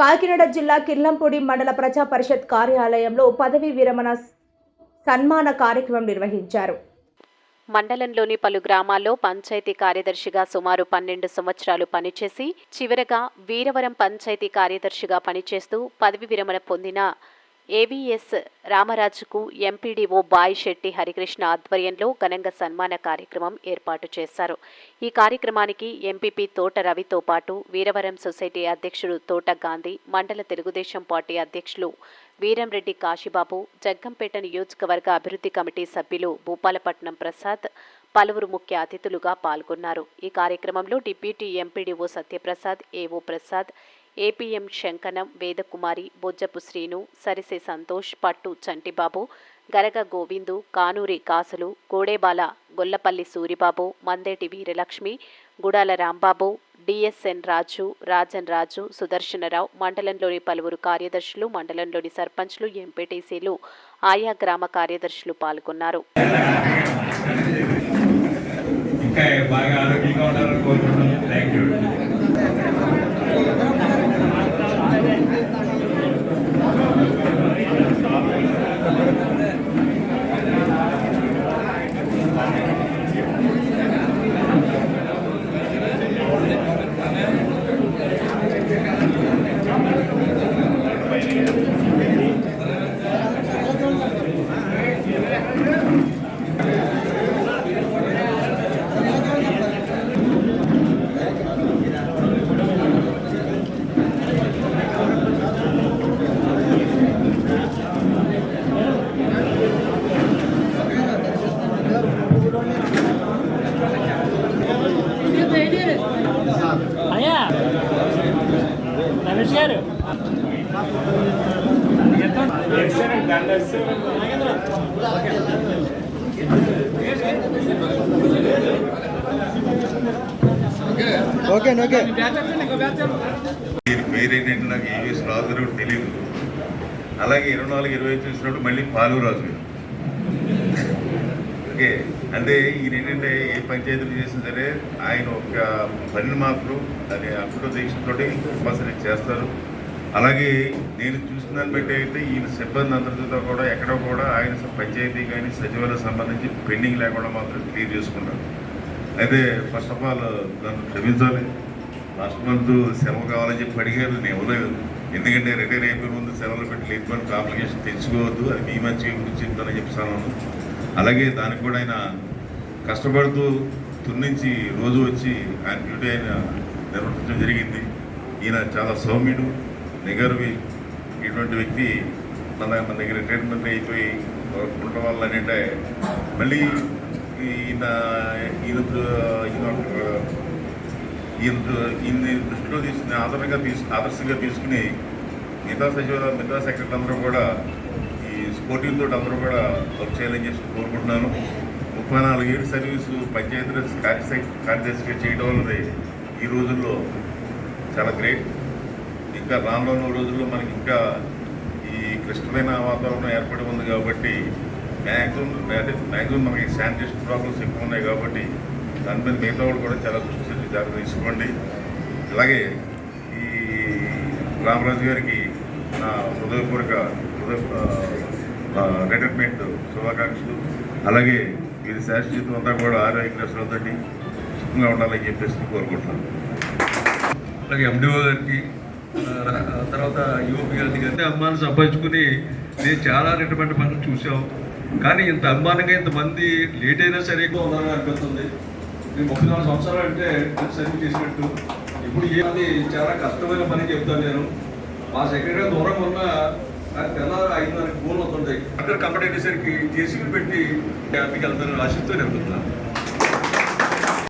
కాకినాడ జిల్లా కిర్లంపూడి మండల ప్రజా పరిషత్ కార్యాలయంలో పదవీ విరమణ సన్మాన కార్యక్రమం నిర్వహించారు. మండలంలోని పలు గ్రామాల్లో పంచాయతీ కార్యదర్శిగా సుమారు పన్నెండు సంవత్సరాలు పనిచేసి చివరగా వీరవరం పంచాయతీ కార్యదర్శిగా పనిచేస్తూ పదవి విరమణ పొందిన ఏవీఎస్ రామరాజుకు ఎంపీడీఓ బాయ్ శెట్టి హరికృష్ణ ఆధ్వర్యంలో ఘనంగా సన్మాన కార్యక్రమం ఏర్పాటు చేశారు. ఈ కార్యక్రమానికి ఎంపీపీ తోట రవితో పాటు వీరవరం సొసైటీ అధ్యక్షుడు తోట గాంధీ మండల తెలుగుదేశం పార్టీ అధ్యక్షులు వీరంరెడ్డి కాశీబాబు జగ్గంపేట నియోజకవర్గ అభివృద్ధి కమిటీ సభ్యులు భూపాలపట్నం ప్రసాద్ పలువురు ముఖ్య అతిథులుగా పాల్గొన్నారు. ఈ కార్యక్రమంలో deputy MPDO Satyaprasad AO Prasad APM Sankanam Vedakumari Bojjapu Srinu Sarise Santosh Pattu Chantibabu Garaga Govindu Kanuri Kasulu Godebala Gollapalli Suribabu Mandeti Veeralakshmi Gudala Rambabu DSN Raju Rajan Raju Sudarsanarao మండలంలోని పలువురు కార్యదర్శులు మండలంలోని సర్పంచ్లు ఎంపీటీసీలు ఆయా గ్రామ కార్యదర్శులు పాల్గొన్నారు. బాగా ఆరోగ్యంగా ఉండాలని కోరుకుంటున్నాను. Thank you okay okay. నాకు ఏవిఎస్ రాజు గారు తెలియదు. అలాగే ఇరవై నాలుగు ఇరవై ఐదు చూసినప్పుడు మళ్ళీ పాలు రాజు గారు. ఓకే అంటే ఈయన ఏంటంటే ఏ పంచాయతీలు చేసినా సరే ఆయన ఒక పనిని మాత్రం అది అక్కడ దీక్షతోటి కంపల్సరీ చేస్తారు. అలాగే నేను చూసిన దాన్ని బట్టి అయితే ఈయన సిబ్బంది అందరితో కూడా ఎక్కడ కూడా ఆయన పంచాయతీ కానీ సచివాలయం సంబంధించి పెండింగ్ లేకుండా మాత్రం క్లియర్ చేసుకున్నారు అయితే ఫస్ట్ ఆఫ్ ఆల్ నన్ను క్షమించాలి. లాస్ట్ మంత్ సెలవు కావాలని చెప్పి అడిగారు నేను ఇవ్వలేదు. ఎందుకంటే రిటైర్ అయిపోయిన ముందు సెలవులు పెట్టి లేకపోయిన కాంప్లికేషన్ తెచ్చుకోవద్దు అది మీ మంచి గురించి చెప్తానని చెప్తాను అలాగే దానికి కూడా ఆయన కష్టపడుతూ తున్నించి రోజు వచ్చి ఆయన డ్యూటీ ఆయన నిర్వర్తించడం జరిగింది. ఈయన చాలా సౌమ్యుడు. నిగర్వి ఇటువంటి వ్యక్తి మన మన దగ్గర రిటైర్మెంట్ అయిపోయి ఉండటం వల్ల ఏంటంటే మళ్ళీ ఈయన ఈయన ఈయన ఈయన ఈయన దృష్టిలో తీసుకుని ఆదరణగా తీసు ఆదర్శంగా తీసుకుని మిగతా సచివాలయం మిగతా సెక్రటరీ అందరూ కూడా ఈ స్పోర్టింగ్ తోటి అందరూ కూడా వర్క్ చేయాలని చెప్పి కోరుకుంటున్నాను. ముప్పై నాలుగు ఏడు సర్వీసు పంచాయతీరాజ్ కార్యశ కార్యదర్శిగా చేయడం వల్లది ఈ రోజుల్లో చాలా గ్రేట్. ఇంకా రానున్న రోజుల్లో మనకి ఇంకా ఈ క్లిష్టమైన వాతావరణం ఏర్పడి ఉంది కాబట్టి మ్యాక్సిమం అంటే మ్యాక్సిమం మనకి శానిటేషన్ ప్రాబ్లమ్స్ ఎక్కువ ఉన్నాయి కాబట్టి దాని మీద మిగతా వాళ్ళు కూడా చాలా దృష్టి జాగ్రత్త తీసుకోండి. అలాగే ఈ రామరాజు గారికి నా హృదయపూర్వక హృదయ రిటైర్మెంట్ శుభాకాంక్షలు. అలాగే వీరి శాశ్వతం అంతా కూడా ఆరోగ్య శ్రద్ధండి సుఖంగా ఉండాలని చెప్పేసి కోరుకుంటున్నాను. అలాగే ఎండిఓ గారికి తర్వాత యువపి గారి దగ్గర అమ్మాన్ని సంపాదించుకుని నేను చాలా రిటర్మెంట్ పనులు చూసాం కానీ ఇంత అభిమానంగా ఇంతమంది లేట్ అయినా సరే ఎక్కువ ఉందని అనిపిస్తుంది నేను ముప్పై నాలుగు సంవత్సరాలు అంటే సర్వీస్ చేసినట్టు. ఇప్పుడు ఏది చాలా కష్టమైన పని చెప్తాను నేను. మా సెక్రటరీ దూరం ఉన్న తెల్లారు ఐదున్నర ఫోన్లు వస్తుంటాయి. అక్కడ కంపెనీ సరికి జేసీబీ పెట్టి హ్యాపీకి వెళ్తాను ఆశిస్తూ వెళ్తున్నాను.